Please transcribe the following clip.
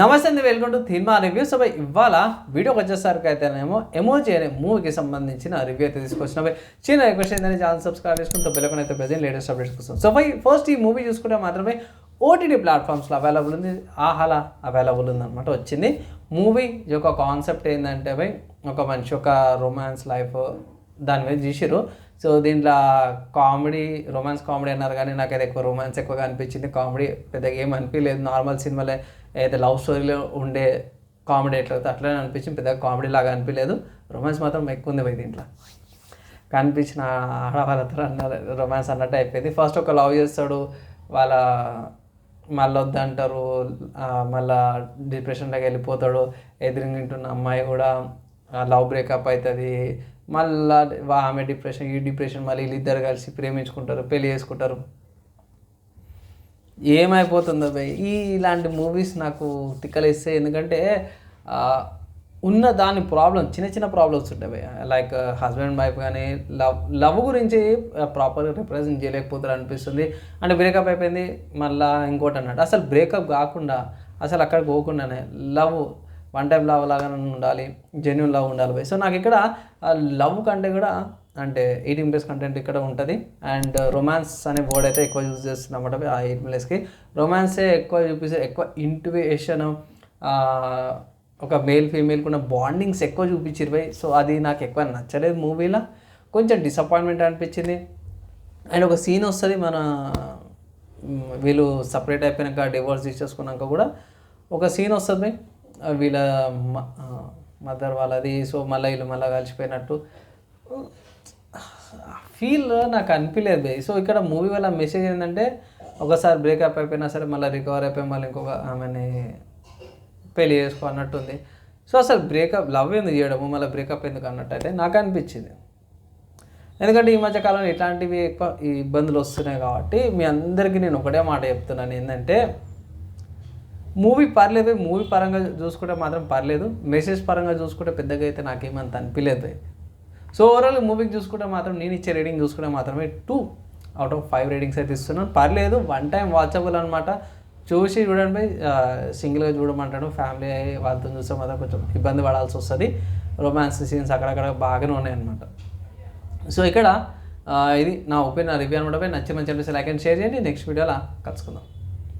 నమస్తే అండి welcome to cinema review. So ఇవాళ వీడియోకి వచ్చేసరికి అయితేనేమో ఎమోజీ అనే మూవీకి సంబంధించిన రివ్యూ అయితే తీసుకొచ్చిన. బై చిన్న రిక్వెస్ట్ ఏంటంటే ఛానల్ సబ్స్క్రైబ్ చేసుకుంటే బెల్లకొని అయితే ప్రజెంట్ లేటెస్ట్ అప్డేట్స్ కోసం. సో బై ఫస్ట్ ఈ మూవీ చూసుకుంటే మాత్రమే ఓటీటీ ప్లాట్ఫామ్స్లో అవైలబుల్ ఉంది. ఆహాల అవైలబుల్ ఉంది అనమాట వచ్చింది. మూవీ యొక్క కాన్సెప్ట్ ఏంటంటే బై ఒక మనిషి ఒక రొమాన్స్ లైఫ్ దాని మీద తీసిరు సో దీంట్లో కామెడీ రొమాన్స్ కామెడీ అన్నారు కానీ నాకైతే ఎక్కువ రొమాన్స్ ఎక్కువగా అనిపించింది. కామెడీ పెద్దగా ఏం అనిపించలేదు. నార్మల్ సినిమాలే అయితే లవ్ స్టోరీలో ఉండే కామెడీ ఎట్లయితే అట్లనే అనిపించింది. పెద్దగా కామెడీ లాగా అనిపించలేదు. రొమాన్స్ మాత్రం ఎక్కువ ఉంది పోయి దీంట్లో. కనిపించిన ఆడవాళ్ళతో అన్నారు రొమాన్స్ అన్నట్టు అయిపోయింది. ఫస్ట్ ఒక లవ్ చేస్తాడు వాళ్ళ మళ్ళీ వద్దంటారు మళ్ళా డిప్రెషన్లోకి వెళ్ళిపోతాడు. ఎదురుంటున్న అమ్మాయి కూడా లవ్ బ్రేకప్ అవుతుంది. మళ్ళా ఆమె డిప్రెషన్ ఈ డిప్రెషన్ మళ్ళీ వీళ్ళిద్దరు కలిసి ప్రేమించుకుంటారు పెళ్ళి చేసుకుంటారు. ఏమైపోతుందో భయ్. ఈ ఇలాంటి మూవీస్ నాకు తిక్కలేస్తాయి ఎందుకంటే ఉన్న దాని ప్రాబ్లం చిన్న చిన్న ప్రాబ్లమ్స్ ఉంటాయి లైక్ హస్బెండ్ వైఫ్ కానీ లవ్ లవ్ గురించి ప్రాపర్గా రిప్రజెంట్ చేయలేకపోతారు అనిపిస్తుంది. అంటే బ్రేకప్ అయిపోయింది మళ్ళీ ఇంకోటి అన్నట్టు అసలు బ్రేకప్ కాకుండా అసలు అక్కడికి పోకుండానే లవ్ వన్ టైం లవ్ లాగానే ఉండాలి జెన్యున్ లవ్ ఉండాలి భయ్ సో నాకు ఇక్కడ లవ్ కంటే కూడా అంటే ఎయిటీన్ ప్లస్ కంటెంట్ ఇక్కడ ఉంటుంది. అండ్ రొమాన్స్ అనే వర్డ్ అయితే ఎక్కువ యూజ్ చేస్తున్నమాట ఆ ఎయిటీన్ ప్లస్కి రొమాన్సే ఎక్కువ చూపిస్తే ఎక్కువ ఇంటివేషన్ ఒక మేల్ ఫీమేల్కి ఉన్న బాండింగ్స్ ఎక్కువ చూపించారు భయ్ సో అది నాకు ఎక్కువ నచ్చలేదు మూవీలో కొంచెం డిసప్పాయింట్మెంట్ అనిపించింది. అండ్ ఒక సీన్ వస్తుంది మన వీళ్ళు సపరేట్ అయిపోయినాక డివోర్స్ ఇచ్చేసుకున్నాక కూడా ఒక సీన్ వస్తుంది వీళ్ళ మదర్ వాళ్ళది సో మళ్ళీ వీళ్ళు మళ్ళీ కలిసిపోయినట్టు. ఫీల్ నాకు అనిపించలేదు సో ఇక్కడ మూవీ వల్ల మెసేజ్ ఏంటంటే ఒకసారి బ్రేకప్ అయిపోయినా సరే మళ్ళీ రికవర్ అయిపోయి మళ్ళీ ఇంకొక ఆమెని పెళ్ళి చేసుకో అన్నట్టుంది. సో అసలు బ్రేకప్ లవ్ ఎందుకు చేయడము మళ్ళీ బ్రేకప్ ఎందుకు అన్నట్టు అయితే నాకు అనిపించింది. ఎందుకంటే ఈ మధ్య కాలంలో ఇట్లాంటివి ఎక్కువ ఇబ్బందులు వస్తున్నాయి కాబట్టి మీ అందరికీ నేను ఒకటే మాట చెప్తున్నాను. ఏంటంటే మూవీ పర్లేదు మూవీ పరంగా చూసుకుంటే మాత్రం పర్లేదు. మెసేజ్ పరంగా చూసుకుంటే పెద్దగా అయితే నాకేమంత అనిపించలేదు సో ఓవరాల్ మూవీకి చూసుకుంటే మాత్రం నేను ఇచ్చే రేటింగ్ చూసుకుంటే మాత్రమే two out of five ratings అయితే ఇస్తున్నాను. పర్లేదు వన్ టైం వాచబుల్ అనమాట చూసి చూడండి సింగిల్గా చూడమంటాడు. ఫ్యామిలీ వాళ్ళతో చూస్తే మాత్రం కొంచెం ఇబ్బంది పడాల్సి వస్తుంది. రొమాన్స్ సీన్స్ అక్కడక్కడ బాగానే ఉన్నాయి అనమాట సో ఇక్కడ ఇది నా ఒపీనియన్ రివ్యూ అనమాట నచ్చి మంచి అనిపిస్తే లైక్ అండ్ షేర్ చేయండి. నెక్స్ట్ వీడియోలో కలుసుకుందాం.